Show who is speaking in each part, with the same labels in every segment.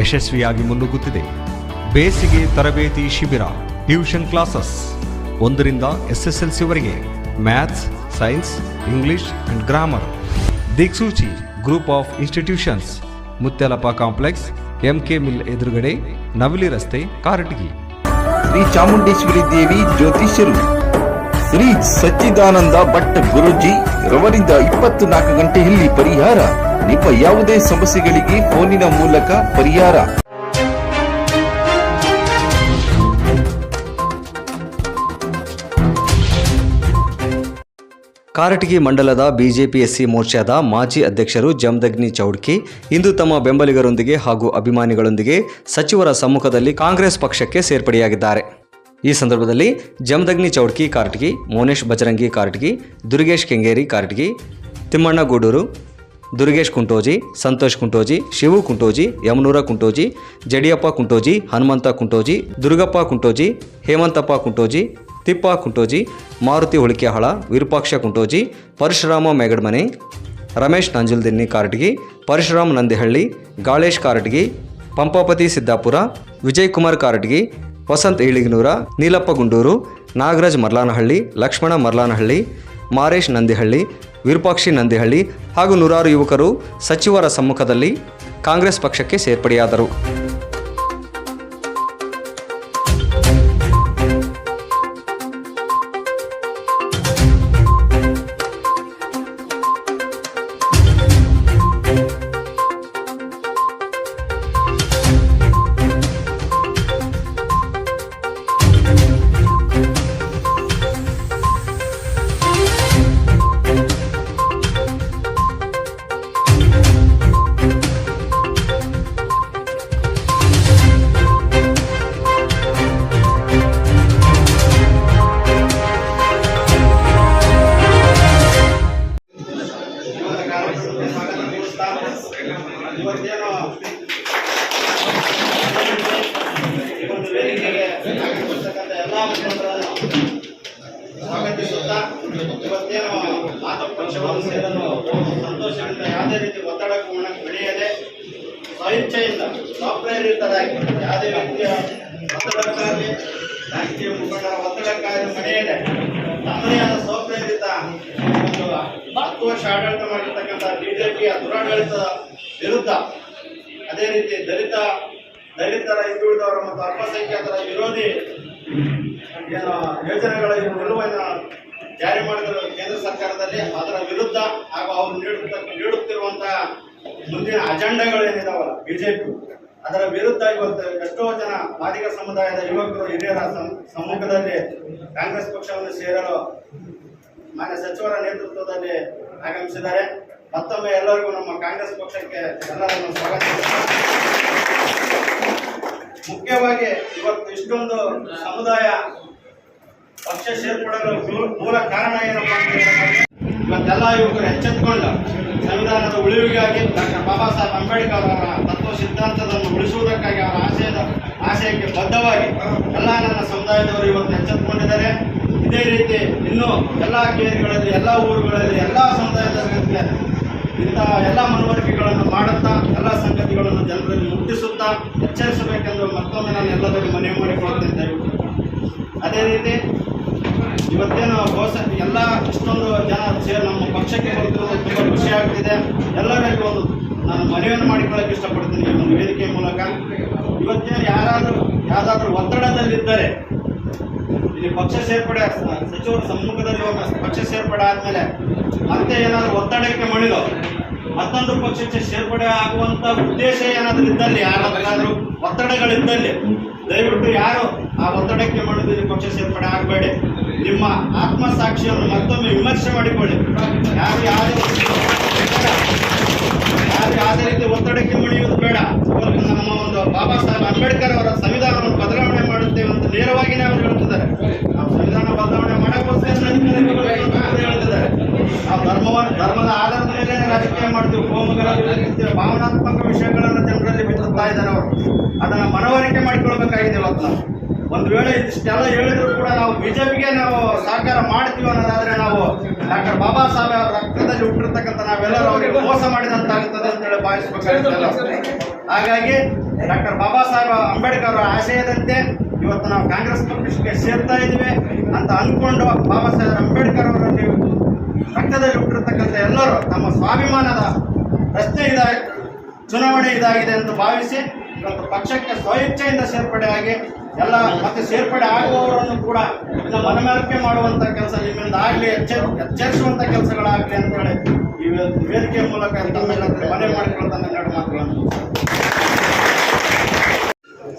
Speaker 1: ಯಶಸ್ವಿಯಾಗಿ ಮುನ್ನುಗ್ಗುತ್ತಿದೆ. ಬೇಸಿಗೆ ತರಬೇತಿ ಶಿಬಿರ, ಟ್ಯೂಷನ್ ಕ್ಲಾಸಸ್. ಒಂದರಿಂದ ಎಸ್ಎಸ್ಎಲ್ಸಿವರೆಗೆ maths, science, English and grammar. Diksuchi, group of institutions. Muthyalappa complex, MK mill ಎದುರುಗಡೆ ನವಲಿ ರಸ್ತೆ, ಕಾರಟಗಿ.
Speaker 2: ಶ್ರೀ ಚಾಮುಂಡೇಶ್ವರಿ ದೇವಿ ಜ್ಯೋತಿಷ್ಯರು. ಶ್ರೀ ಸಚ್ಚಿದಾನಂದ ಭಟ್ ಗುರುಜಿ, ರವರಿಂದ ಇಪ್ಪತ್ತು ನಾಲ್ಕು ಗಂಟೆಯಲ್ಲಿ ಪರಿಹಾರ. ನಿಮ್ಮ ಯಾವುದೇ ಸಮಸ್ಯೆಗಳಿಗೆ ಫೋನಿನ ಮೂಲಕ ಪರಿಹಾರ.
Speaker 1: ಕಾರಟಗಿ ಮಂಡಲದ ಬಿಜೆಪಿ ಎಸ್ಸಿ ಮೋರ್ಚಾದ ಮಾಜಿ ಅಧ್ಯಕ್ಷರು ಜಮದಗ್ನಿ ಚೌಡ್ಕಿ ಇಂದು ತಮ್ಮ ಬೆಂಬಲಿಗರೊಂದಿಗೆ ಹಾಗೂ ಅಭಿಮಾನಿಗಳೊಂದಿಗೆ ಸಚಿವರ ಸಮ್ಮುಖದಲ್ಲಿ ಕಾಂಗ್ರೆಸ್ ಪಕ್ಷಕ್ಕೆ ಸೇರ್ಪಡೆಯಾಗಿದ್ದಾರೆ. ಈ ಸಂದರ್ಭದಲ್ಲಿ ಜಮದಗ್ನಿ ಚೌಡ್ಕಿ ಕಾರಟಗಿ, ಮೋನೇಶ್ ಬಜರಂಗಿ ಕಾರಟಗಿ, ದುರ್ಗೇಶ್ ಕೆಂಗೇರಿ ಕಾರಟಗಿ, ತಿಮ್ಮಣ್ಣ ಗೂಡೂರು ದುರ್ಗೇಶ್ ಕುಂಟೋಜಿ, ಸಂತೋಷ್ ಕುಂಟೋಜಿ, ಶಿವು ಕುಂಟೋಜಿ, ಯಮನೂರ ಕುಂಟೋಜಿ, ಜಡಿಯಪ್ಪ ಕುಂಟೋಜಿ, ಹನುಮಂತ ಕುಂಟೋಜಿ, ದುರ್ಗಪ್ಪ ಕುಂಟೋಜಿ, ಹೇಮಂತಪ್ಪ ಕುಂಟೋಜಿ, ತಿಪ್ಪ ಕುಂಟೋಜಿ, ಮಾರುತಿ ಹುಳಿಕೆಹಾಳ ವಿರೂಪಾಕ್ಷ ಕುಂಟೋಜಿ, ಪರಶುರಾಮ ಮೇಗಡ್ಮನೆ, ರಮೇಶ್ ನಂಜುಲ್ದಿನ್ನಿ ಕಾರಟಗಿ, ಪರಶುರಾಮ್ ನಂದಿಹಳ್ಳಿ, ಗಾಳೇಶ್ ಕಾರಟಗಿ, ಪಂಪಾಪತಿ ಸಿದ್ದಾಪುರ ವಿಜಯ್ ಕುಮಾರ್ ಕಾರಟಗಿ, ವಸಂತ್ ಇಳಿಗನೂರ ನೀಲಪ್ಪ ಗುಂಡೂರು, ನಾಗರಾಜ್ ಮರ್ಲಾನಹಳ್ಳಿ, ಲಕ್ಷ್ಮಣ ಮರ್ಲಾನಹಳ್ಳಿ, ಮಾರೇಶ್ ನಂದಿಹಳ್ಳಿ ವಿರೂಪಾಕ್ಷಿ ನಂದಿಹಳ್ಳಿ ಹಾಗೂ ನೂರಾರು ಯುವಕರು ಸಚಿವರ ಸಮ್ಮುಖದಲ್ಲಿ ಕಾಂಗ್ರೆಸ್ ಪಕ್ಷಕ್ಕೆ ಸೇರ್ಪಡೆಯಾದರು.
Speaker 3: ರಾಜಕೀಯ ಮುಖಂಡರ ಒತ್ತಡಕ್ಕಾಗಲಿ ಮನೆಯದೆ ತಮ್ಮದೇ ಆದ ಒಂದು ಹತ್ತು ವರ್ಷ ಆಡಳಿತ ಮಾಡಿರ್ತಕ್ಕಂಥ ಬಿಜೆಪಿಯ ದುರಾಡಳಿತದ ವಿರುದ್ಧ ಅದೇ ರೀತಿ ದಲಿತ, ದಲಿತರ ಹಿಂದುಳಿದವರ ಮತ್ತು ಅಲ್ಪಸಂಖ್ಯಾತರ ವಿರೋಧಿ ಏನು ಯೋಜನೆಗಳ ನಿಲುವನ್ನು ಜಾರಿ ಮಾಡಿದ ಕೇಂದ್ರ ಸರ್ಕಾರದಲ್ಲಿ. ಅದರ ವಿರುದ್ಧ ಹಾಗೂ ಅವರು ನೀಡುತ್ತ, ನೀಡುತ್ತಿರುವಂತಹ ಮುಂದಿನ ಅಜೆಂಡಗಳೇನಿದಾವಲ್ಲ, ಬಿಜೆಪಿ. ಅದರ ವಿರುದ್ಧ ಇವತ್ತು ಎಷ್ಟೋ ಜನ ಮಾದಿಗ ಸಮುದಾಯದ ಯುವಕರು ಹಿರಿಯರ ಸಮ್- ಸಮ್ಮುಖದಲ್ಲಿ ಕಾಂಗ್ರೆಸ್ ಪಕ್ಷವನ್ನು ಸೇರಲು ಮಾನ್ಯ ಸಚಿವರ ನೇತೃತ್ವದಲ್ಲಿ ಆಗಮಿಸಿದ್ದಾರೆ. ಮತ್ತೊಮ್ಮೆ ಎಲ್ಲರಿಗೂ ನಮ್ಮ ಕಾಂಗ್ರೆಸ್ ಪಕ್ಷಕ್ಕೆ ಎಲ್ಲರನ್ನು ಸ್ವಾಗತ. ಮುಖ್ಯವಾಗಿ ಇವತ್ತು ಇಷ್ಟೊಂದು ಸಮುದಾಯ ಪಕ್ಷ ಸೇರ್ಪಡಲು ಮೂಲ- ಕಾರಣ ಏನಪ್ಪಾ ಅಂತ ಇವತ್ತೆಲ್ಲ ಯುವಕರು ಎಚ್ಚೆತ್ತುಕೊಂಡು ಸಂವಿಧಾನದ ಉಳಿವಿಗಾಗಿ ಡಾಕ್ಟರ್ ಬಾಬಾ ಸಾಹೇಬ್ ಅಂಬೇಡ್ಕರ್ ಅವರ ತತ್ವ ಸಿದ್ಧಾಂತವನ್ನು ಉಳಿಸುವುದಕ್ಕಾಗಿ ಅವರ ಆಶಯದ, ಆಶಯಕ್ಕೆ ಬದ್ಧವಾಗಿ ಎಲ್ಲ ನನ್ನ ಸಮುದಾಯದವರು ಇವತ್ತು ಎಚ್ಚೆತ್ತುಕೊಂಡಿದ್ದಾರೆ ಇದೇ ರೀತಿ ಇನ್ನೂ ಎಲ್ಲ ಕೇರಿಗಳಲ್ಲಿ ಎಲ್ಲ ಊರುಗಳಲ್ಲಿ, ಎಲ್ಲ ಸಮುದಾಯದ ಇಂತಹ ಎಲ್ಲ ಮನವರಿಕೆಗಳನ್ನು ಮಾಡುತ್ತಾ, ಎಲ್ಲ ಸಂಗತಿಗಳನ್ನು ಜನರಲ್ಲಿ ಮುಟ್ಟಿಸುತ್ತಾ ಎಚ್ಚರಿಸಬೇಕೆಂದು ಮತ್ತೊಮ್ಮೆ ನಾನು ಎಲ್ಲರಿಗೂ ಮನವಿ ಮಾಡಿಕೊಳ್ಳುತ್ತಿದ್ದೇವೆ ಅದೇ ರೀತಿ ಇವತ್ತೇನು ಬಹುಶಃ ಎಲ್ಲ ಇಷ್ಟೊಂದು ಜನ ಸೇರಿ ನಮ್ಮ ಪಕ್ಷಕ್ಕೆ ಬರುತ್ತಿರುವುದು ತುಂಬ ಖುಷಿ ಆಗ್ತಿದೆ. ಎಲ್ಲರಿಗೂ ಒಂದು ನಾನು ಮನವಿಯನ್ನು ಮಾಡಿಕೊಳ್ಳಕ್ಕೆ ಇಷ್ಟಪಡ್ತೀನಿ ಈ ಒಂದು ವೇದಿಕೆ ಮೂಲಕ. ಇವತ್ತೇನು ಯಾರಾದರೂ ಯಾವುದಾದ್ರೂ ಒತ್ತಡದಲ್ಲಿದ್ದರೆ, ಇಲ್ಲಿ ಪಕ್ಷ ಸೇರ್ಪಡೆ ಸಚಿವರ ಸಮ್ಮುಖದಲ್ಲಿ ಪಕ್ಷ ಸೇರ್ಪಡೆ ಆದಮೇಲೆ ಮತ್ತೆ ಏನಾದರೂ ಒತ್ತಡಕ್ಕೆ ಮಣಿದು ಮತ್ತೊಂದು ಪಕ್ಷಕ್ಕೆ ಸೇರ್ಪಡೆ ಆಗುವಂತ ಉದ್ದೇಶ ಏನಾದರೂ ಇದ್ದಲ್ಲಿ ಯಾರಾದ್ರೂ ಒತ್ತಡಗಳಿದ್ದಲ್ಲಿ, ದಯವಿಟ್ಟು ಯಾರು ಆ ಒತ್ತಡಕ್ಕೆ ಮಾಡುವುದರಲ್ಲಿ ಪಕ್ಷ ಸೇರ್ಪಡೆ ಆಗಬೇಡಿ. ನಿಮ್ಮ ಆತ್ಮಸಾಕ್ಷಿಯನ್ನು ಮತ್ತೊಮ್ಮೆ ವಿಮರ್ಶೆ ಮಾಡಿಕೊಳ್ಳಿ. ಯಾರು ಯಾವುದೇ ಯಾರು ಯಾವುದೇ ರೀತಿ ಒತ್ತಡಕ್ಕೆ ಮಣಿಯುವುದು ಬೇಡ. ನಮ್ಮ ಒಂದು ಬಾಬಾ ಸಾಹೇಬ್ ಅಂಬೇಡ್ಕರ್ ಅವರ ಸಂವಿಧಾನವನ್ನು ಬದಲಾವಣೆ ಮಾಡುತ್ತೇವೆ ಅಂತ ನೇರವಾಗಿಯೇ ಅವರು ಹೇಳುತ್ತಿದ್ದಾರೆ. ನಾವು ಸಂವಿಧಾನ ಬದಲಾವಣೆ ಮಾಡೋಕ್ಕೋಸ್ಕರ ನಾವು ಧರ್ಮವನ್ನು ಧರ್ಮದ ಆಧಾರದ ಮೇಲೆ ರಾಜಕೀಯ ಮಾಡ್ತೀವಿ. ಕೋಮುಗಳ ಭಾವನಾತ್ಮಕ ವಿಷಯಗಳನ್ನು ಜನರಲ್ಲಿ ಬಿತ್ತುತ್ತಾ ಇದ್ದಾರೆ ಅವರು. ಅದನ್ನು ಮನವರಿಕೆ ಮಾಡಿಕೊಳ್ಬೇಕಾಗಿದೆ ಇವತ್ತು ನಾವು. ಒಂದು ವೇಳೆ ಇಷ್ಟೆಲ್ಲ ಹೇಳಿದ್ರು ಕೂಡ ನಾವು ಬಿಜೆಪಿಗೆ ನಾವು ಸಹಕಾರ ಮಾಡ್ತೀವಿ ಅನ್ನೋದಾದ್ರೆ ನಾವು ಡಾಕ್ಟರ್ ಬಾಬಾ ಸಾಹೇಬ್ ಅವರ ರಕ್ತದಲ್ಲಿ ಹುಟ್ಟಿರ್ತಕ್ಕಂಥ ನಾವೆಲ್ಲರೂ ಅವರಿಗೆ ಮೋಸ ಮಾಡಿದಂತಾಗುತ್ತದೆ ಅಂತೇಳಿ ಭಾವಿಸ್ಬೇಕಾಗಿತ್ತಲ್ಲ ಹಾಗಾಗಿ ಡಾಕ್ಟರ್ ಬಾಬಾ ಸಾಹೇಬ್ ಅಂಬೇಡ್ಕರ್ ಅವರ ಆಶಯದಂತೆ ಇವತ್ತು ನಾವು ಕಾಂಗ್ರೆಸ್ ಪಕ್ಷಕ್ಕೆ ಸೇರ್ತಾ ಇದ್ದೀವಿ ಅಂತ ಅಂದ್ಕೊಂಡು ಬಾಬಾ ಸಾಹೇಬ್ ಅಂಬೇಡ್ಕರ್ ಅವರ ರಕ್ತದಲ್ಲಿ ಹುಟ್ಟಿರ್ತಕ್ಕಂಥ ಎಲ್ಲರೂ ನಮ್ಮ ಸ್ವಾಭಿಮಾನದ ರಸ್ತೆ ಇದಾಗಿ ಚುನಾವಣೆ ಇದಾಗಿದೆ ಅಂತ ಭಾವಿಸಿ ಇವತ್ತು ಪಕ್ಷಕ್ಕೆ ಸ್ವಇಚ್ಛೆಯಿಂದ ಸೇರ್ಪಡೆ ಆಗಿ ಎಲ್ಲ ಮತ್ತೆ ಸೇರ್ಪಡೆ ಆಗುವವರನ್ನು ಕೂಡ ಇನ್ನು ಮಾಡುವಂತ ಕೆಲಸ ನಿಮ್ಮಿಂದ ಆಗಲಿ, ಎಚ್ಚ, ಎಚ್ಚರಿಸುವಂತ ಕೆಲಸಗಳಾಗಲಿ ಅಂತೇಳಿ ಈ ವೇದಿಕೆ ಮೂಲಕ ತಮ್ಮೆಲ್ಲ ಮನೆ ಮಾಡಿಕೊಳ್ಳುವಂತ ಎರಡು ಮಾತುಗಳನ್ನು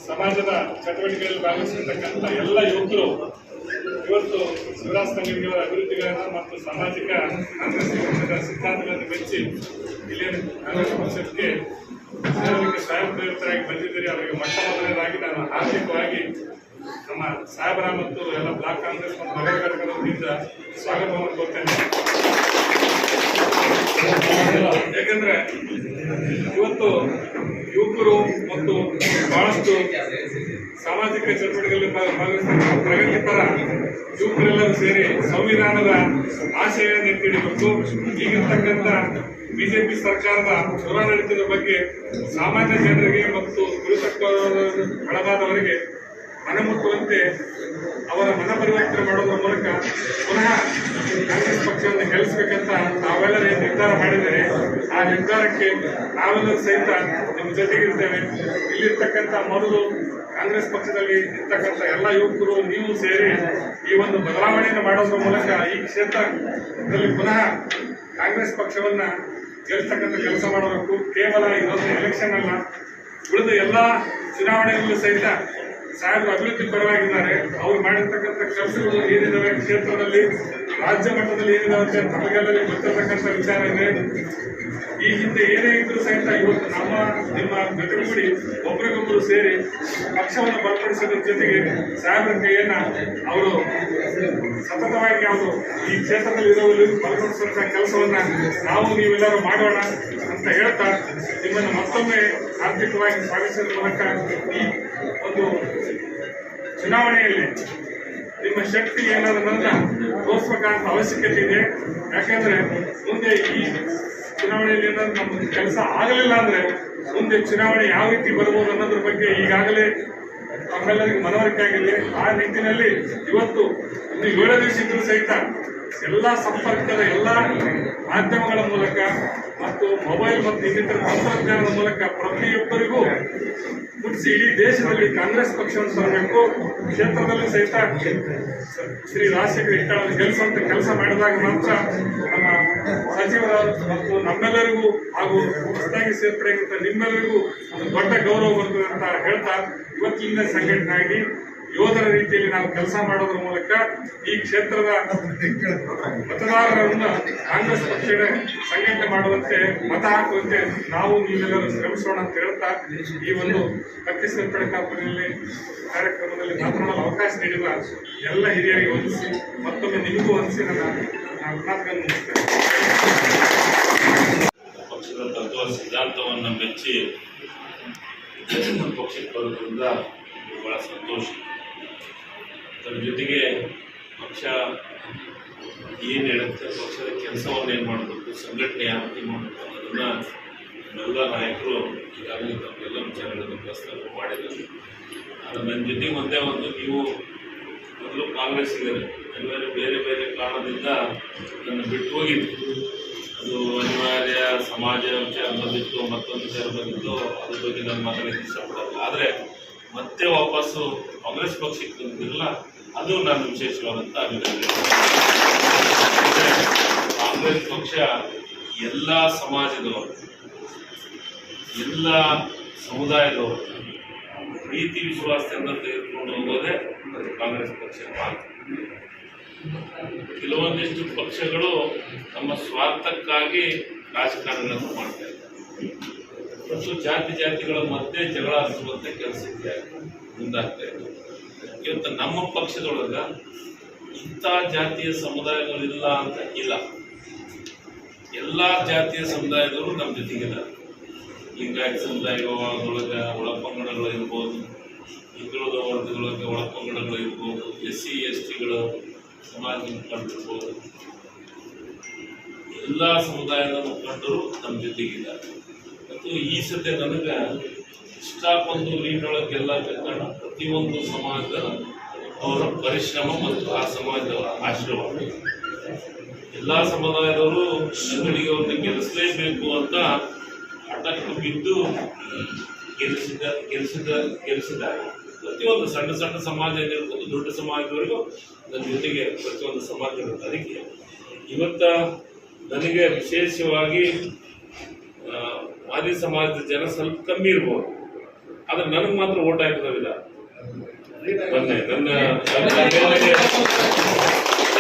Speaker 4: ಸಮಾಜದ ಚಟುವಟಿಕೆಯಲ್ಲಿ ಭಾಗವಹಿಸಿರ್ತಕ್ಕಂಥ ಎಲ್ಲ ಯುವಕರು ಇವತ್ತು ಶಿವರಾಜ್ ತಂಗಡಿಯವರ ಅಭಿವೃದ್ಧಿಗಳನ್ನು ಮತ್ತು ಸಾಮಾಜಿಕ ಸಿದ್ಧಾಂತಗಳನ್ನು ಮೆಚ್ಚಿ ಇಲ್ಲಿ ಕಾಂಗ್ರೆಸ್ ಪಕ್ಷಕ್ಕೆ ಸೇರಲಿಕ್ಕೆ ಸ್ವಯಂ ಪ್ರೇರಿತರಾಗಿ ಬಂದಿದ್ದೀರಿ, ಅವರಿಗೆ ಮೊಟ್ಟ ಮೊದಲನೇದಾಗಿ ನಾನು ಆರ್ಥಿಕವಾಗಿ ನಮ್ಮ ಸಾಹೇಬರ ಮತ್ತು ಎಲ್ಲ ಬ್ಲಾಕ್ ಕಾಂಗ್ರೆಸ್ ಮತ್ತು ನಗರ ಘಟಕದ ಸ್ವಾಗತವನ್ನು ಕೊಡ್ತೇನೆ ಯಾಕಂದ್ರೆ ಇವತ್ತು ಯುವಕರು ಮತ್ತು ಬಹಳಷ್ಟು ಸಾಮಾಜಿಕ ಚಟುವಟಿಕೆಗಳಲ್ಲಿ ಭಾಗ- ಭಾಗವಹಿಸ್ತಕ್ಕಂಥ ಪ್ರಗತಿಪರ ಯುವಕರೆಲ್ಲರೂ ಸೇರಿ ಸಂವಿಧಾನದ ಆಶಯವನ್ನು ಎತ್ತಿಡಬೇಕು ಈಗಿರ್ತಕ್ಕಂಥ ಬಿಜೆಪಿ ಸರ್ಕಾರದ ದುರಾಡಳಿತದ ಬಗ್ಗೆ ಸಾಮಾನ್ಯ ಜನರಿಗೆ ಮತ್ತು ಗುರುತಕ್ಕ ಒಳಗಾದವರಿಗೆ ಮನಮುಟ್ಟುವಂತೆ ಅವರ ಮನ ಪರಿವರ್ತನೆ ಮಾಡೋದ್ರ ಮೂಲಕ ಪುನಃ ಕಾಂಗ್ರೆಸ್ ಪಕ್ಷವನ್ನು ಗೆಲ್ಲಿಸಬೇಕಂತ ನಾವೆಲ್ಲರೂ ನಿರ್ಧಾರ ಮಾಡಿದರೆ, ಆ ನಿರ್ಧಾರಕ್ಕೆ ನಾವೆಲ್ಲರೂ ಸಹಿತ ನಿಮ್ಮ ಜೊತೆಗಿರ್ತೇವೆ ಇಲ್ಲಿರ್ತಕ್ಕಂಥ ಮೊದಲು ಕಾಂಗ್ರೆಸ್ ಪಕ್ಷದಲ್ಲಿ ಇರ್ತಕ್ಕಂಥ ಎಲ್ಲ ಯುವಕರು, ನೀವು ಸೇರಿ ಈ ಒಂದು ಬದಲಾವಣೆಯನ್ನು ಮಾಡೋದ್ರ ಮೂಲಕ ಈ ಕ್ಷೇತ್ರದಲ್ಲಿ ಪುನಃ ಕಾಂಗ್ರೆಸ್ ಪಕ್ಷವನ್ನ ಗೆಲ್ಲಿಸ್ತಕ್ಕಂಥ ಕೆಲಸ ಮಾಡಬೇಕು. ಕೇವಲ ಇದೊಂದು ಎಲೆಕ್ಷನ್ ಅಲ್ಲ. ಉಳಿದ ಎಲ್ಲ ಚುನಾವಣೆಯಲ್ಲೂ ಸಹಿತ ಸಾಹೇಬರು ಅಭಿವೃದ್ಧಿ ಪರವಾಗಿದ್ದಾರೆ. ಅವ್ರು ಮಾಡಿರ್ತಕ್ಕಂಥ ಕೆಲಸಗಳು ಏನಿದಾವೆ ಕ್ಷೇತ್ರದಲ್ಲಿ? ರಾಜ್ಯ ಮಟ್ಟದಲ್ಲಿ ಏನಿದಾವೆ ಅಂತ ನಮಗೆಲ್ಲರಿಗೂ ಗೊತ್ತಿರತಕ್ಕಂಥ ವಿಚಾರ ಇದೆ. ಈ ಹಿಂದೆ ಏನೇ ಇದ್ರೂ ಸಹಿತ ಇವತ್ತು ನಮ್ಮ, ನಿಮ್ಮ ಜೊತೆಗೂಡಿ ಒಬ್ಬರಿಗೊಬ್ಬರು ಸೇರಿ ಪಕ್ಷವನ್ನು ಬಲಪಡಿಸೋದ್ರ ಜೊತೆಗೆ ಸಾಹೇಬರ ಕೈಯನ್ನ ಅವರು ಸತತವಾಗಿ ಅವರು ಈ ಕ್ಷೇತ್ರದಲ್ಲಿ ಇರೋರು ಬಲಪಡಿಸುವಂತಹ ಕೆಲಸವನ್ನ ನಾವು ನೀವೆಲ್ಲರೂ ಮಾಡೋಣ ಅಂತ ಹೇಳ್ತಾ ನಿಮ್ಮನ್ನು ಮತ್ತೊಮ್ಮೆ ಆರ್ಥಿಕವಾಗಿ ಸ್ವಾಗತಿಸಿದ ಮೂಲಕ ಈ ಒಂದು ಚುನಾವಣೆಯಲ್ಲಿ ನಿಮ್ಮ ಶಕ್ತಿ ಏನಾದನ್ನ ತೋರಿಸ್ಬೇಕಾದಂತ ಅವಶ್ಯಕತೆ ಇದೆ. ಯಾಕೆಂದ್ರೆ ಮುಂದೆ ಈ ಚುನಾವಣೆಯಲ್ಲಿ ಏನಾದ್ರು ನಮ್ಮ ಕೆಲಸ ಆಗಲಿಲ್ಲ ಅಂದ್ರೆ ಮುಂದೆ ಚುನಾವಣೆ ಯಾವ ರೀತಿ ಬರ್ಬೋದು ಅನ್ನೋದ್ರ ಬಗ್ಗೆ ಈಗಾಗಲೇ ನಮ್ಮೆಲ್ಲರಿಗೆ ಮನವರಿಕೆ ಆಗಿದೆ ಆ ನಿಟ್ಟಿನಲ್ಲಿ ಇವತ್ತು ಇನ್ನು ಏಳು ದಿವಸ ಇದ್ರೂ ಸಹಿತ ಎಲ್ಲ ಸಂಪರ್ಕದ ಎಲ್ಲ ಮಾಧ್ಯಮಗಳ ಮೂಲಕ ಮತ್ತು ಮೊಬೈಲ್ ಮತ್ತು ಇನ್ನಿತರ ತಂತ್ರಜ್ಞಾನದ ಮೂಲಕ ಪ್ರತಿಯೊಬ್ಬರಿಗೂ ಮುಟ್ಟಿಸಿ ಇಡೀ ದೇಶದಲ್ಲಿ ಕಾಂಗ್ರೆಸ್ ಪಕ್ಷವನ್ನು ತರಬೇಕು, ಕ್ಷೇತ್ರದಲ್ಲಿ ಸಹಿತ ಶ್ರೀ ರಾಜಶೇಖರ್ ಇಟ್ಟಾಳಲ್ಲಿ ಗೆಲ್ಲಿಸುವಂತ ಕೆಲಸ ಮಾಡಿದಾಗ ಮಾತ್ರ ನಮ್ಮ ಸಚಿವರ ಮತ್ತು ನಮ್ಮೆಲ್ಲರಿಗೂ ಹಾಗೂ ಹೊಸದಾಗಿ ಸೇರ್ಪಡೆಗಿಂತ ನಿಮ್ಮೆಲ್ಲರಿಗೂ ಒಂದು ದೊಡ್ಡ ಗೌರವ ಬರ್ತದೆ ಅಂತ ಹೇಳ್ತಾ ಇವತ್ತಿನ ಸಂಘಟನೆ ಆಗಿ ಯೋಧರ ರೀತಿಯಲ್ಲಿ ನಾವು ಕೆಲಸ ಮಾಡೋದ್ರ ಮೂಲಕ ಈ ಕ್ಷೇತ್ರದ ಮತದಾರರನ್ನು ಕಾಂಗ್ರೆಸ್ ಪಕ್ಷದ ಸಂಘಟನೆ ಮಾಡುವಂತೆ, ಮತ ಹಾಕುವಂತೆ ನಾವು ನೀವೆಲ್ಲರೂ ಶ್ರಮಿಸೋಣ ಅಂತ ಹೇಳ್ತಾ ಈ ಒಂದು ಪಕ್ಷ ಸೇರ್ಪಡೆ ಕಾಪುನಲ್ಲಿ ಕಾರ್ಯಕ್ರಮದಲ್ಲಿ ಮಾತನಾಡಲು ಅವಕಾಶ ನೀಡಿರುವ ಎಲ್ಲ ಹಿರಿಯರಿಗೆ ವಂದಿಸಿ, ಮತ್ತೊಮ್ಮೆ ನಿಮಗೂ ವಂದಿಸಿ ನನ್ನ
Speaker 5: ಪಕ್ಷದ ತತ್ವ ಸಿದ್ಧಾಂತವನ್ನು ಮೆಚ್ಚಿ ಪಕ್ಷಕ್ಕೆ ಬರೋದ್ರಿಂದ ಬಹಳ ಸಂತೋಷ. ಅದರ ಜೊತೆಗೆ ಪಕ್ಷ ಏನು ಹೇಳುತ್ತೆ, ಪಕ್ಷದ ಕೆಲಸವನ್ನು ಏನು ಮಾಡಬೇಕು, ಸಂಘಟನೆ ಯಾವ ರೀತಿ ಮಾಡಬೇಕು ಅನ್ನೋದನ್ನು ಎಲ್ಲ ನಾಯಕರು ಈಗಾಗಲೇ ತಮ್ಮೆಲ್ಲ ವಿಚಾರಗಳನ್ನು ಪ್ರಸ್ತಾಪ ಮಾಡಿದ್ದಾರೆ. ಆದರೆ ನನ್ನ ಜೊತೆಗೆ ಒಂದೇ ಒಂದು, ನೀವು ಮೊದಲು ಕಾಂಗ್ರೆಸ್ ಇದ್ದಾರೆ. ಎಲ್ಲರೂ ಬೇರೆ ಬೇರೆ ಕಾರಣದಿಂದ ನನ್ನ ಬಿಟ್ಟು ಹೋಗಿದ್ದು. ಅದು ಅನಿವಾರ್ಯ ಸಮಾಜ ವಿಚಾರ ಬಂದಿತ್ತು, ಮತ್ತೊಂದು ವಿಚಾರ ಬಂದಿತ್ತು, ಅದ್ರ ಬಗ್ಗೆ ನಾನು ಮಾತಾಡಲಿಕ್ಕೆ ಇಷ್ಟಪಡಲ್ಲ. ಆದರೆ ಮತ್ತೆ ವಾಪಸ್ಸು ಕಾಂಗ್ರೆಸ್ ಪಕ್ಷಕ್ಕೆ ಬಂದಿರಲ್ಲ ಅದು ನನ್ನ ವಿಶೇಷವಾದಂಥ ಅಭಿನಂದನೆ ಕಾಂಗ್ರೆಸ್ ಪಕ್ಷ ಎಲ್ಲ ಸಮಾಜದವರು, ಎಲ್ಲ ಸಮುದಾಯದವರು ಪ್ರೀತಿ, ವಿಶ್ವಾಸದಿಂದ ತೆಗೆದುಕೊಂಡು ಹೋಗೋದೇ ಕಾಂಗ್ರೆಸ್ ಪಕ್ಷ ಕೆಲವೊಂದಿಷ್ಟು ಪಕ್ಷಗಳು ತಮ್ಮ ಸ್ವಾರ್ಥಕ್ಕಾಗಿ ರಾಜಕಾರಣವನ್ನು ಮಾಡ್ತಾ ಇದ್ದಾರೆ. ಮತ್ತು ಜಾತಿ ಜಾತಿಗಳ ಮಧ್ಯೆ ಜಗಳ ಹಚ್ಚುವಂತೆ ಕೆಲಸಕ್ಕೆ ಮುಂದಾಗ್ತಾ ಇದೆ ಇವತ್ತು ನಮ್ಮ ಪಕ್ಷದೊಳಗೆ ಇಂಥ ಜಾತಿಯ ಸಮುದಾಯಗಳಿಲ್ಲ ಅಂತ ಇಲ್ಲ. ಎಲ್ಲ ಜಾತಿಯ ಸಮುದಾಯದವರು ನಮ್ಮ ಜೊತೆಗಿದ್ದಾರೆ ಲಿಂಗಾಯತ ಸಮುದಾಯದೊಳಗೆ ಒಳಪಂಗಡಗಳು ಇರ್ಬೋದು ಹಿಂದುಳಿದ ವರ್ಗದೊಳಗೆ ಒಳಪಂಗಡಗಳು ಇರ್ಬೋದು ಎಸ್ ಸಿ ಎಸ್ ಟಿಗಳು ಸಮಾಜ ಮುಖಂಡರಿರ್ಬೋದು ಎಲ್ಲ ಸಮುದಾಯದ ಮುಖಂಡರು ನಮ್ಮ ಜೊತೆಗಿದ್ದಾರೆ ಮತ್ತು ಈ ಸದ್ಯ ನನಗೆ ಇಷ್ಟಪಂದು ಲೀಡೊಳಗೆ ಕಾರಣ ಪ್ರತಿಯೊಂದು ಸಮಾಜದ ಅವರ ಪರಿಶ್ರಮ ಮತ್ತು ಆ ಸಮಾಜದ ಆಶೀರ್ವಾದ. ಎಲ್ಲ ಸಮುದಾಯದವರು ಅಂಗಡಿಗೆ ಅವ್ರನ್ನ ಗೆಲ್ಲಿಸಲೇಬೇಕು ಅಂತ ಹಠಕ್ಕೆ ಬಿದ್ದು ಗೆಲ್ಲಿಸಿದ ಗೆಲ್ಲಿಸಿದ ಗೆಲ್ಲಿಸಿದ್ದಾರೆ. ಪ್ರತಿಯೊಂದು ಸಣ್ಣ ಸಣ್ಣ ಸಮಾಜ ಏನಿರ್ಬೋದು, ದೊಡ್ಡ ಸಮಾಜದವರೆಗೂ ನನ್ನ ಜೊತೆಗೆ ಪ್ರತಿಯೊಂದು ಸಮಾಜ ಇರುತ್ತೆ ಅದಕ್ಕೆ ಇವತ್ತ ನನಗೆ ವಿಶೇಷವಾಗಿ ಆ, ಮಾದಿ ಸಮಾಜದ ಜನ ಸ್ವಲ್ಪ ಕಮ್ಮಿ ಇರ್ಬೋದು. ಆದ್ರೆ ನನಗೆ ಮಾತ್ರ ಓಟ್ ಹಾಕಿದವಿಲ್ಲ ಮೊನ್ನೆ ನನ್ನ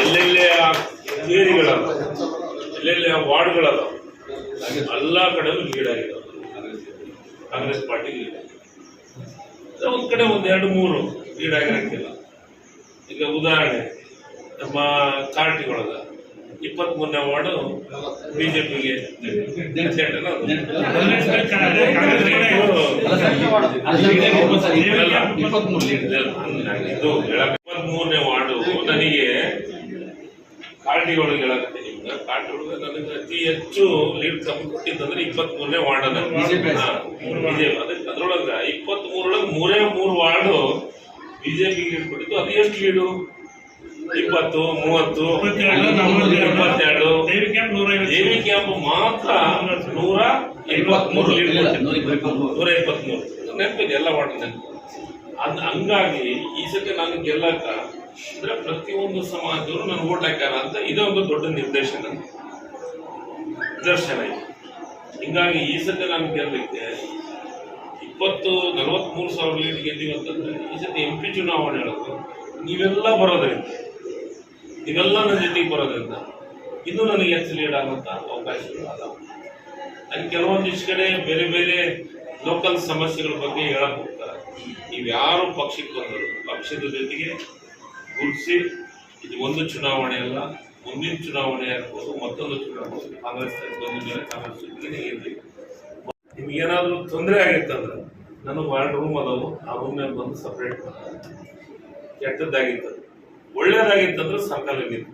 Speaker 5: ಎಲ್ಲೆಲ್ಲಿ ಆ ಏರಿಗಳದ ಎಲ್ಲೆಲ್ಲಿ ಆ ವಾರ್ಡ್ಗಳದ ಎಲ್ಲ ಆಗಿದಾವೆ ಕಾಂಗ್ರೆಸ್ ಪಾರ್ಟಿ ಲೀಡ್ ಒಂದ್ ಕಡೆ ಒಂದ್ ಎರಡು ಮೂರು ಲೀಡ್ ಆಗಿರಂಗಿಲ್ಲ. ಈಗ ಉದಾಹರಣೆ ನಮ್ಮ ಕಾರ್ಟಿಗೊಳಗ ಇಪ್ಪತ್ತ್ ಮೂರನೇ ವಾರ್ಡು ಬಿಜೆಪಿಗೆ ಇಪ್ಪತ್ಮೂರನೇ ವಾರ್ಡು ನನಗೆ ಕಾರ್ಡಿಗಳಿಗೆ ಹೇಳಕತ್ತೆ ನಿಮ್ಗೆ. ಕಾರ್ಡಿ ಒಳಗೆ ನನಗೆ ಅತಿ ಹೆಚ್ಚು ಲೀಡ್ ಕಮ್ಮಿ ಕೊಟ್ಟಿದ್ದಂದ್ರೆ ಇಪ್ಪತ್ತ್ ಮೂರನೇ ವಾರ್ಡ್ ಅದ. ಬಿಜೆಪಿ ಅದಕ್ಕೆ ಅದ್ರೊಳಗ ಇಪ್ಪತ್ತ್ ಮೂರೊಳಗೆ ಮೂರೇ ಮೂರು ವಾರ್ಡು ಬಿಜೆಪಿ ಲೀಡ್ ಕೊಟ್ಟಿದ್ದು. ಅದು ಎಷ್ಟು ಲೀಡು ಇಪ್ಪತ್ತು ಮೂವತ್ತು ಇಪ್ಪತ್ತೆರಡು ದೇವಿ ಕ್ಯಾಂಪ್ ಮಾತ್ರ ನೂರ ಇಪ್ಪತ್ಮೂರು. ನೂರ ಇಪ್ಪತ್ಮೂರು. ನೆನಪಿದೆ ಎಲ್ಲ ವಾರ್ಡ್ ನೆನಪು ಅದ್ ಹಂಗಾಗಿ ಈ ಸತಿ ನಾನು ಗೆಲ್ಲಕ್ಕ ಅಂದ್ರೆ ಪ್ರತಿಯೊಂದು ಸಮಾಜದವರು ನಾನು ಓಟ್ ಹಾಕ್ಯಾರ ಅಂತ ಇದೊಂದು ಒಂದು ದೊಡ್ಡ ನಿರ್ದೇಶನ ನಿದರ್ಶನ ಇದೆ. ಹಿಂಗಾಗಿ ಈ ಸತಿ ನಾನು ಗೆಲ್ಲಕ್ಕೆ ಇಪ್ಪತ್ತು ನಲವತ್ಮೂರು ಸಾವಿರ ಲೀಡ್ ಗೆದ್ದೀವಿ ಅಂತಂದ್ರೆ ಈ ಸತಿ ಎಂ ಪಿ ಚುನಾವಣೆ ಹೇಳೋದು ನೀವೆಲ್ಲ ಬರೋದ್ರಿಂದ ನೀವೆಲ್ಲ ನನ್ನ ಜೊತೆಗೆ ಬರೋದ್ರಿಂದ ಇನ್ನೂ ನನಗೆ ಹೆಚ್ಚು ಲೀಡ್ ಆಗುವಂತ ಅವಕಾಶಗಳು ಅದಾವ ಅಲ್ಲಿ ಕೆಲವೊಂದಿಷ್ಟು ಕಡೆ ಬೇರೆ ಬೇರೆ ಲೋಕಲ್ ಸಮಸ್ಯೆಗಳ ಬಗ್ಗೆ ಹೇಳಕ್ ಹೋಗ್ತಾರೆ. ನೀವು ಯಾರು ಪಕ್ಷಕ್ಕೆ ಬಂದರು ಪಕ್ಷದ ಜೊತೆಗೆ ಗುರುತಿಸಿ ಇದು ಒಂದು ಚುನಾವಣೆ ಅಲ್ಲ, ಮುಂದಿನ ಚುನಾವಣೆ ಆಗ್ಬೋದು, ಮತ್ತೊಂದು ಚುನಾವಣೆ ಕಾಂಗ್ರೆಸ್ ಕಾಂಗ್ರೆಸ್ ಜೊತೆಗೆ ಇರಲಿ ನಿಮ್ಗೇನಾದ್ರೂ ತೊಂದರೆ ಆಗಿತ್ತಂದ್ರೆ ನನಗೆ ವಾರ್ಡ್ ರೂಮ್ ಅದಾವು. ಆ ರೂಮ್ನಲ್ಲಿ ಬಂದು ಸಪ್ರೇಟ್ ಮಾಡ್ತಾರೆ. ಕೆಟ್ಟದ್ದಾಗಿತ್ತು ಒಳ್ಳೇದಾಗಿತ್ತಂದ್ರೆ ಸರ್ಕಾರ ನಿಂತು.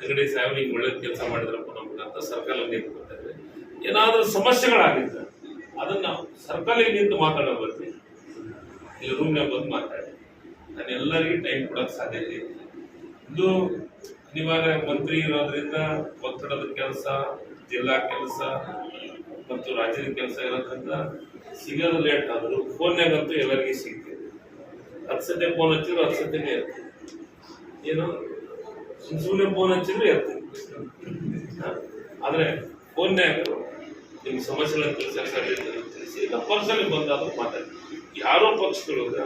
Speaker 5: ಅಂಗಡಿ ಸಾಹೇಬ್ ಹಿಂಗೆ ಒಳ್ಳೇದು ಕೆಲಸ ಮಾಡಿದ್ರಪ್ಪ ನಮ್ಗೆ ಅಂತ ಸರ್ಕಲ್ ನಿಂತ್ಕೊತಾರೆ ಏನಾದ್ರೂ ಸಮಸ್ಯೆಗಳಾಗಿದ್ರೆ ಅದನ್ನ ಸರ್ಕಲಿಗೆ ನಿಂತು ಮಾತಾಡೋ ಬರ್ತೀನಿ ಇಲ್ಲಿ ರೂಮ್ನಾಗ ಬಂದು ಮಾತಾಡಿ. ನಾನು ಎಲ್ಲರಿಗೂ ಟೈಮ್ ಕೊಡೋಕೆ ಸಾಧ್ಯ ಇದೆ ಇದು ಅನಿವಾರ್ಯ ಮಂತ್ರಿ ಇರೋದ್ರಿಂದ ಒತ್ತಡದ ಕೆಲಸ, ಜಿಲ್ಲಾ ಕೆಲಸ ಮತ್ತು ರಾಜ್ಯದ ಕೆಲಸ ಇರೋದ್ರಿಂದ ಸಿಗೋದು ಲೇಟ್ ಆದರೂ ಫೋನ್ಯಾಗಂತೂ ಎಲ್ಲರಿಗೂ ಸಿಗ್ತದೆ ಹತ್ತು ಫೋನ್ ಹಚ್ಚಿದ್ರು, ಹತ್ತು ಸತಿನೇ ಇರ್ತದೆ ಏನು? ಸುಮ್ ಸುಮ್ಮನೆ ಫೋನ್ ಹಚ್ಚಿದ್ರು ಇರ್ತದೆ ಹ? ಆದ್ರೆ ಫೋನ್ಯಾಗ ನಿಮ್ಮ ಸಮಸ್ಯೆಗಳನ್ನು ತಿಳಿಸಕ್ಕೆ ಸಾಧ್ಯತೆ ಇದೆ. ತಿಳಿಸಿ, ಇಲ್ಲ ಪರ್ಸನಲ್ ಬಂದಾದ್ರೂ ಮಾತಾಡಿ. ಯಾರೋ ಪಕ್ಷದೊಳಗ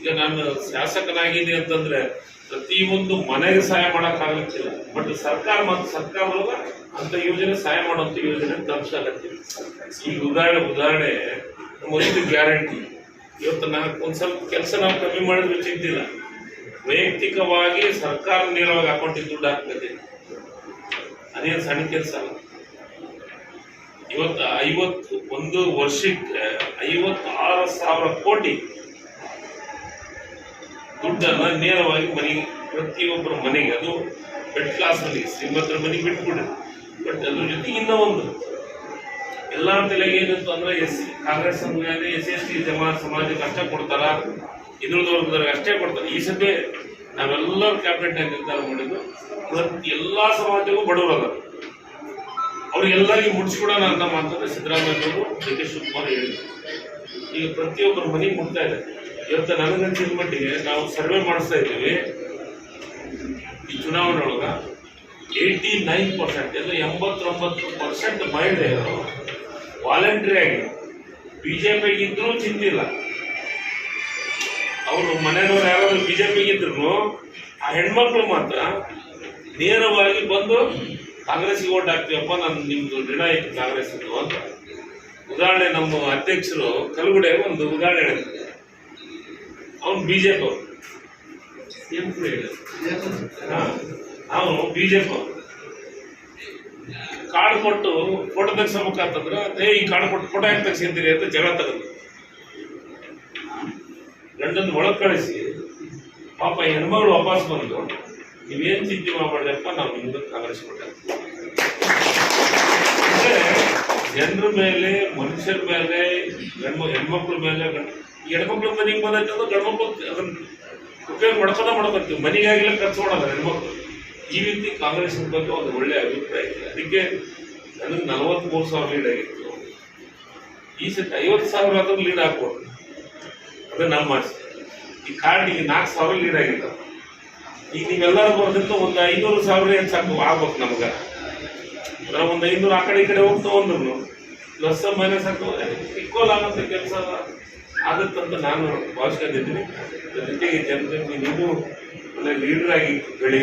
Speaker 5: ಈಗ ನಾನು ಶಾಸಕನಾಗಿದೆ ಅಂತಂದ್ರೆ ಪ್ರತಿಯೊಂದು ಮನೆಗೆ ಸಹಾಯ ಮಾಡಕ್ ಆಗಲಿಕ್ಕಿಲ್ಲ. ಬಟ್ ಸರ್ಕಾರ ಮತ್ತು ಸರ್ಕಾರದೊಳಗ ಅಂತ ಯೋಜನೆ ಸಹಾಯ ಮಾಡುವಂತ ಯೋಜನೆ ತಲುಪಿಸಾಗತ್ತೀವಿ ಈಗ ಉದಾಹರಣೆ ಉದಾಹರಣೆ ನಮ್ಮ ಒಂದು ಗ್ಯಾರಂಟಿ ಇವತ್ತು ನಾಲ್ಕು ಒಂದು ಸ್ವಲ್ಪ ಕೆಲಸ ನಾವು ಕಮ್ಮಿ ಮಾಡಿದ್ರೆ ಚಿಂತಿಲ್ಲ ವೈಯಕ್ತಿಕವಾಗಿ ಸರ್ಕಾರ ನೇರವಾಗಿ ಅಕೌಂಟಿಗೆ ದುಡ್ಡು ಹಾಕ್ತದೆ ಅದೇನು ಸಣ್ಣ ಕೆಲಸ ಅಲ್ಲ. ಇವತ್ತು ಐವತ್ತು, ಒಂದು ವರ್ಷಕ್ಕೆ ಐವತ್ತಾರು ಸಾವಿರ ಕೋಟಿ ದುಡ್ಡನ್ನು ನೇರವಾಗಿ ಮನೆಗೆ ಪ್ರತಿಯೊಬ್ಬರ ಮನೆಗೆ, ಅದು ಬೆಡ್ ಕ್ಲಾಸ್ ಮನೆಗೆ ಶ್ರೀಮಂತರ ಮನೆಗೆ ಬಿಟ್ಬಿಡ್ರಿ ಬಟ್ ಅದ್ರ ಜೊತೆಗೆ ಇನ್ನೂ ಒಂದು. ಎಲ್ಲ ತಲೆಗೆ ಏನಿತ್ತು ಅಂದ್ರೆ ಎಸ್ ಕಾಂಗ್ರೆಸ್ ಅಂದ್ರೆ ಎಸ್ ಎಸ್ ಟಿ ಜಮಾ ಸಮಾಜಕ್ಕೆ ಅಷ್ಟೇ ಕೊಡ್ತಾರ. ಹಿಂದುಳಿದ ವರ್ಗದವ್ರಿಗೆ ಅಷ್ಟೇ ಕೊಡ್ತಾರೆ. ಈ ಸತಿ ನಾವೆಲ್ಲರೂ ಕ್ಯಾಬಿನೆಟ್ ನಿರ್ಧಾರ ಮಾಡಿದ್ದು ಎಲ್ಲಾ ಸಮಾಜಕ್ಕೂ ಬಡವರು ಅದಾರ ಅವ್ರಿಗೆಲ್ಲರಿಗೂ ಮುಟ್ಸ್ಕೊಡೋಣ ಅಂತ ಮಾತನ್ನ ಸಿದ್ದರಾಮಯ್ಯ ಅವರು ಡಿ ಕೆ ಶಿವಕುಮಾರ್ ಹೇಳಿದ್ರು. ಈಗ ಪ್ರತಿಯೊಬ್ಬರ ಮನೆಗೆ ಮುಟ್ತಾ ಇದೆ. ಇವತ್ತು ನನಗನ್ಸಿದ ಮಟ್ಟಿಗೆ ನಾವು ಸರ್ವೆ ಮಾಡಿಸ್ತಾ ಇದ್ದೀವಿ. ಈ ಚುನಾವಣೆ ಒಳಗೆ ಏಯ್ಟಿ ನೈನ್ ಪರ್ಸೆಂಟ್ ಎಲ್ಲ ಎಂಬತ್ತೊಂಬತ್ತು ಪರ್ಸೆಂಟ್ ಮಹಿಳೆಯರು ವಾಲಂಟ್ರಿ ಆಗಿ ಬಿ ಜೆ ಪಿಗಿದ್ರೂ ಚಿಂತಿಲ್ಲ. ಅವರು ಮನೆಯವರು ಯಾರಾದ್ರು ಬಿ ಜೆ ಪಿಗಿದ್ರು ಆ ಹೆಣ್ಮಕ್ಳು ಮಾತ್ರ ನೇರವಾಗಿ ಬಂದು ಕಾಂಗ್ರೆಸ್ಗೆ ಓಟ್ ಹಾಕ್ತೀವಪ್ಪ ನಾನು ನಿಮ್ದು ಋಣ ಐತಿ ಕಾಂಗ್ರೆಸ್ ಅಂತ. ಉದಾಹರಣೆ ನಮ್ಮ ಅಧ್ಯಕ್ಷರು ಕಲ್ಗುಡೆ ಒಂದು ಉದಾಹರಣೆ ಹೇಳಿದ್ರು. ಅವನು ಬಿ ಜೆ ಪಿ ಅವನು ಬಿ ಜೆ ಪಿ ಕಾರ್ಡ್ ಕೊಟ್ಟು ಫೋಟೋ ತೆಗ್ಸಬೇಕಂತಂದ್ರೆ ಏ, ಈ ಕಾರ್ಡ್ ಕೊಟ್ಟು ಫೋಟೋ ಹೆಂಗೆ ತೆಗ್ಸಿದ್ದೀರಿ? ಅಂತ ಜಗಳ ತಗೊಂಡು ಗಂಡನ ಒಳಗೆ ಕಳಿಸಿ, ಪಾಪ ಹೆಣ್ಮಗಳು ವಾಪಸ್ ಬಂದು, ನೀವೇನ್ ಚಿಂತೆ ಮಾಡಬೇಡಪ್ಪ ನಾವು ನಿಮ್ದು ಕಾಂಗ್ರೆಸ್ ಅಂದ್ರೆ ಜನರ ಮೇಲೆ, ಮನುಷ್ಯರ ಮೇಲೆ, ಗಂಡ ಹೆಣ್ಮಕ್ಳ ಮೇಲೆ ಹೆಣ್ಮಕ್ಳ ಮನೆಗೆ ಬಂದೈತೆ ಅಂದ್ರೆ ಗಂಡ್ಮಕ್ಳು ಅದನ್ನ ಉಪಯೋಗ ಮಾಡ್ಕೊಂಡ ಮಾಡ್ಕೊತೀವಿ. ಮನೆಗಾಗಿಲ್ಲ ಖರ್ಚು ಮಾಡೋದು ಹೆಣ್ಮಕ್ಳು. ಈ ರೀತಿ ಕಾಂಗ್ರೆಸ್ ಬಗ್ಗೆ ಒಂದು ಒಳ್ಳೆ ಅಭಿಪ್ರಾಯ ಇದೆ. ಅದಕ್ಕೆ ನನಗೆ ನಲವತ್ಮೂರು ಸಾವಿರ ಲೀಡ್ ಆಗಿತ್ತು. ಈ ಸತಿ ಐವತ್ತು ಸಾವಿರ ಆದರೂ ಲೀಡ್ ಹಾಕ್ಬೋದು ಅದು ನಮ್ಮ ಆಸೆ. ಈ ಕಾರ್ಡಿಗೆ ನಾಲ್ಕು ಸಾವಿರ ಲೀಡ್ ಆಗಿತ್ತು. ಈಗ ನೀವೆಲ್ಲರೂ ಬರೋದ್ರಿಂದ ಒಂದು ಐನೂರು ಸಾವಿರ ಏನು ಸಾಕು ಆಗ್ಬೇಕು ನಮ್ಗೆ. ಅದರ ಒಂದು ಐನೂರು ಆ ಕಡೆ ಈ ಕಡೆ ಹೋಗ್ತಾ ಒಂದ್ರು ಪ್ಲಸ್ ಮೈನಸ್ ಹಾಕೋ ಇಕ್ವಲ್ ಆಗುತ್ತೆ ಕೆಲಸ. ಆಗುತ್ತಂತ ನಾನು ಭಾವಿಸ್ಕೊಂಡಿದ್ದೀನಿ. ಜೊತೆಗೆ ಜನರಿಗೆ ನೀವು ಒಳ್ಳೆ ಲೀಡರ್ ಆಗಿ ಬೆಳಿ.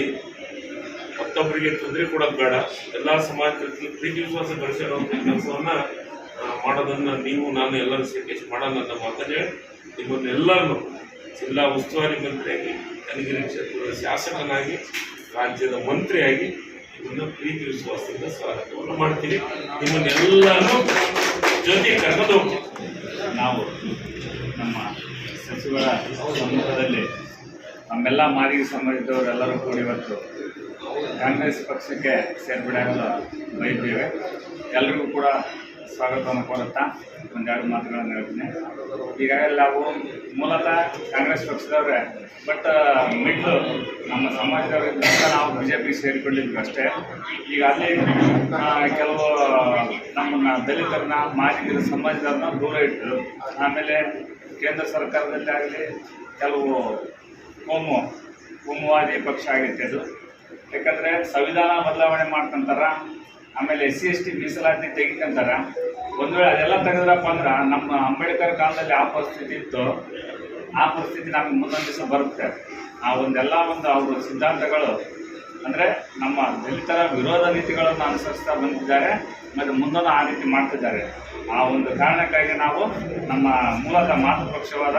Speaker 5: ಮತ್ತೊಬ್ಬರಿಗೆ ತೊಂದರೆ ಕೊಡೋದು ಬೇಡ. ಎಲ್ಲ ಸಮಾಜದಲ್ಲಿ ಪ್ರೀತಿ ವಿಶ್ವಾಸ ಗಳಿಸಿರುವಂಥ ಕೆಲಸವನ್ನ ಮಾಡೋದನ್ನ ನೀವು, ನಾನು ಎಲ್ಲರೂ ಸೇರಿ ಮಾಡೋಣ ಅಂತ ಮಾತಾಡಿ ನಿಮ್ಮನ್ನೆಲ್ಲರನ್ನು ಜಿಲ್ಲಾ ಉಸ್ತುವಾರಿ ಮಂತ್ರಿಯಾಗಿ ಕನಗಿರಿ ಕ್ಷೇತ್ರದ ಶಾಸಕನಾಗಿ, ರಾಜ್ಯದ ಮಂತ್ರಿಯಾಗಿ ನಿಮ್ಮನ್ನ ಪ್ರೀತಿ ವಿಶ್ವಾಸದಿಂದ ಸ್ವಾಗತವನ್ನು ಮಾಡ್ತೀನಿ. ನಿಮ್ಮನ್ನೆಲ್ಲರನ್ನು ಜೊತೆ ಕರ್ಕೊಂಡು
Speaker 6: ನಾವು ನಮ್ಮ ಸಚಿವರ ಸಮ್ಮುಖದಲ್ಲಿ ನಮ್ಮೆಲ್ಲ ಮಾರಿಗೆ ಸಮಾಜದವರೆಲ್ಲರೂ ಕೂಡ ಇವತ್ತು ಕಾಂಗ್ರೆಸ್ ಪಕ್ಷಕ್ಕೆ ಸೇರ್ಪಡೆಯಾಗಲು ಬಯಸಿದ್ದೇವೆ ಎಲ್ರಿಗೂ ಕೂಡ ಸ್ವಾಗತವನ್ನು ಕೋರುತ್ತಾ ಒಂದೆರಡು ಮಾತುಗಳನ್ನು ಹೇಳ್ತೀನಿ. ಈಗಾಗಲೇ ನಾವು ಮೂಲತಃ ಕಾಂಗ್ರೆಸ್ ಪಕ್ಷದವ್ರೆ, ಬಟ್ ಮಿಡ್ಲು ನಮ್ಮ ಸಮಾಜದವರಿಂದ ನಾವು ಬಿ ಜೆ ಪಿಗೆ ಸೇರಿಕೊಂಡಿದ್ವಿ ಅಷ್ಟೇ. ಈಗ ಅಲ್ಲಿ ಕೆಲವು ನಮ್ಮ ದಲಿತರನ್ನ ಮಾಜಿಗಿರ ಸಮಾಜದವ್ರನ್ನ ದೂರ ಇಟ್ಟರು ಆಮೇಲೆ ಕೇಂದ್ರ ಸರ್ಕಾರದಲ್ಲಿ ಆಗಲಿ ಕೆಲವು ಕೋಮು, ಕೋಮುವಾದಿ ಪಕ್ಷ ಆಗೈತೆ ಅದು. ಯಾಕಂದರೆ ಸಂವಿಧಾನ ಬದಲಾವಣೆ ಮಾಡ್ಕೊಂತಾರ, ಆಮೇಲೆ ಎಸ್ ಸಿ ಎಸ್ ಟಿ ಮೀಸಲಾತಿ ತೆಗಿಕಂತಾರ. ಒಂದು ವೇಳೆ ಅದೆಲ್ಲ ತೆಗೆದ್ರಪ್ಪ ಅಂದ್ರೆ ನಮ್ಮ ಅಂಬೇಡ್ಕರ್ ಕಾಲದಲ್ಲಿ ಆ ಪರಿಸ್ಥಿತಿ ಇತ್ತು. ಆ ಪರಿಸ್ಥಿತಿ ನಮಗೆ ಮುಂದೊಂದು ದಿವಸ ಬರುತ್ತೆ. ಆ ಒಂದೆಲ್ಲ ಒಂದು ಅವ್ರ ಸಿದ್ಧಾಂತಗಳು, ಅಂದರೆ ನಮ್ಮ ದಲಿತರ ವಿರೋಧ ನೀತಿಗಳನ್ನು ಅನುಸರಿಸ್ತಾ ಬಂದಿದ್ದಾರೆ, ಮತ್ತು ಮುಂದೊಂದು ಆ ರೀತಿ ಮಾಡ್ತಿದ್ದಾರೆ. ಆ ಒಂದು ಕಾರಣಕ್ಕಾಗಿ ನಾವು ನಮ್ಮ ಮೂಲದ ಮಾತೃ ಪಕ್ಷವಾದ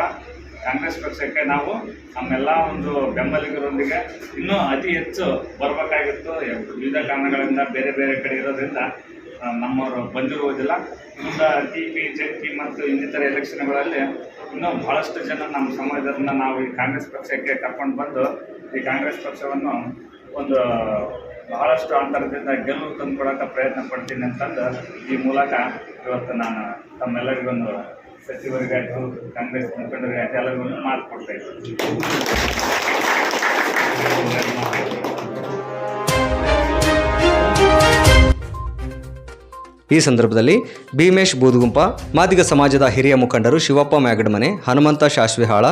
Speaker 6: ಕಾಂಗ್ರೆಸ್ ಪಕ್ಷಕ್ಕೆ ನಾವು ನಮ್ಮೆಲ್ಲ ಒಂದು ಬೆಂಬಲಿಗರೊಂದಿಗೆ ಇನ್ನೂ ಅತಿ ಹೆಚ್ಚು ಬರಬೇಕಾಗಿತ್ತು. ವಿವಿಧ ಕಾರಣಗಳಿಂದ ಬೇರೆ ಬೇರೆ ಕಡೆ ಇರೋದ್ರಿಂದ ನಮ್ಮವರು ಬಂದಿರುವುದಿಲ್ಲ. ಮುಂದೆ ಟಿ ಪಿ ಜೆಡ್ ಪಿ ಮತ್ತು ಇನ್ನಿತರ ಎಲೆಕ್ಷನ್ಗಳಲ್ಲಿ ಇನ್ನೂ ಬಹಳಷ್ಟು ಜನ ನಮ್ಮ ಸಮಾಜದನ್ನ ನಾವು ಈ ಕಾಂಗ್ರೆಸ್ ಪಕ್ಷಕ್ಕೆ ಕರ್ಕೊಂಡು ಬಂದು, ಈ ಕಾಂಗ್ರೆಸ್ ಪಕ್ಷವನ್ನು ಒಂದು ಬಹಳಷ್ಟು ಅಂತರದಿಂದ ಗೆಲುವು ತಂದುಕೊಡೋಕೆ ಪ್ರಯತ್ನ ಪಡ್ತೀನಿ ಅಂತಂದು ಈ ಮೂಲಕ ಇವತ್ತು ನಾನು ತಮ್ಮೆಲ್ಲರಿಗೊಂದು ಸಚಿವರಿಗಾಯ್ತು ಕಾಂಗ್ರೆಸ್ ಮುಖಂಡರಿಗಾಯ್ತು ಎಲ್ಲರಿಗೂ ಮಾತು ಕೊಡ್ತಾ ಇದ್ದೀನಿ
Speaker 1: ಈ ಸಂದರ್ಭದಲ್ಲಿ ಭೀಮೇಶ್ ಬೂದುಗುಂಪ, ಮಾದಿಗ ಸಮಾಜದ ಹಿರಿಯ ಮುಖಂಡರು ಶಿವಪ್ಪ ಮ್ಯಾಗಡ್ಮನೆ, ಹನುಮಂತ ಶಾಶ್ವಿಹಾಳ,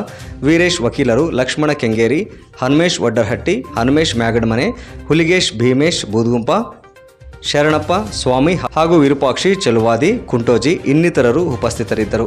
Speaker 1: ವೀರೇಶ್ ವಕೀಲರು ಲಕ್ಷ್ಮಣ ಕೆಂಗೇರಿ, ಹನುಮೇಶ್ ವಡ್ಡರಹಟ್ಟಿ, ಹನುಮೇಶ್ ಮ್ಯಾಗಡ್ಮನೆ, ಹುಲಿಗೇಶ್ ಭೀಮೇಶ್ ಬೂದುಗುಂಪ ಶರಣಪ್ಪ ಸ್ವಾಮಿ ಹಾಗೂ ವಿರೂಪಾಕ್ಷಿ ಚೆಲುವಾದಿ ಕುಂಟೋಜಿ ಇನ್ನಿತರರು ಉಪಸ್ಥಿತರಿದ್ದರು.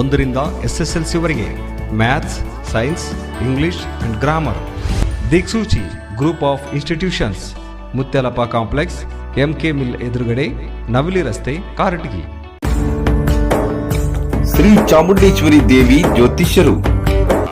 Speaker 1: ಒಂದರಿಂದ S S L ಸಿವರೆಗೆ maths, science, English and grammar. Diksuchi, group of institutions. Muthyalappa complex, MK mill ಎದುರುಗಡೆ ನವಿಲಿ ರಸ್ತೆ, ಕಾರಟಗಿ.
Speaker 2: ಶ್ರೀ ಚಾಮುಂಡೇಶ್ವರಿ ದೇವಿ ಜ್ಯೋತಿಷ್ಯರು.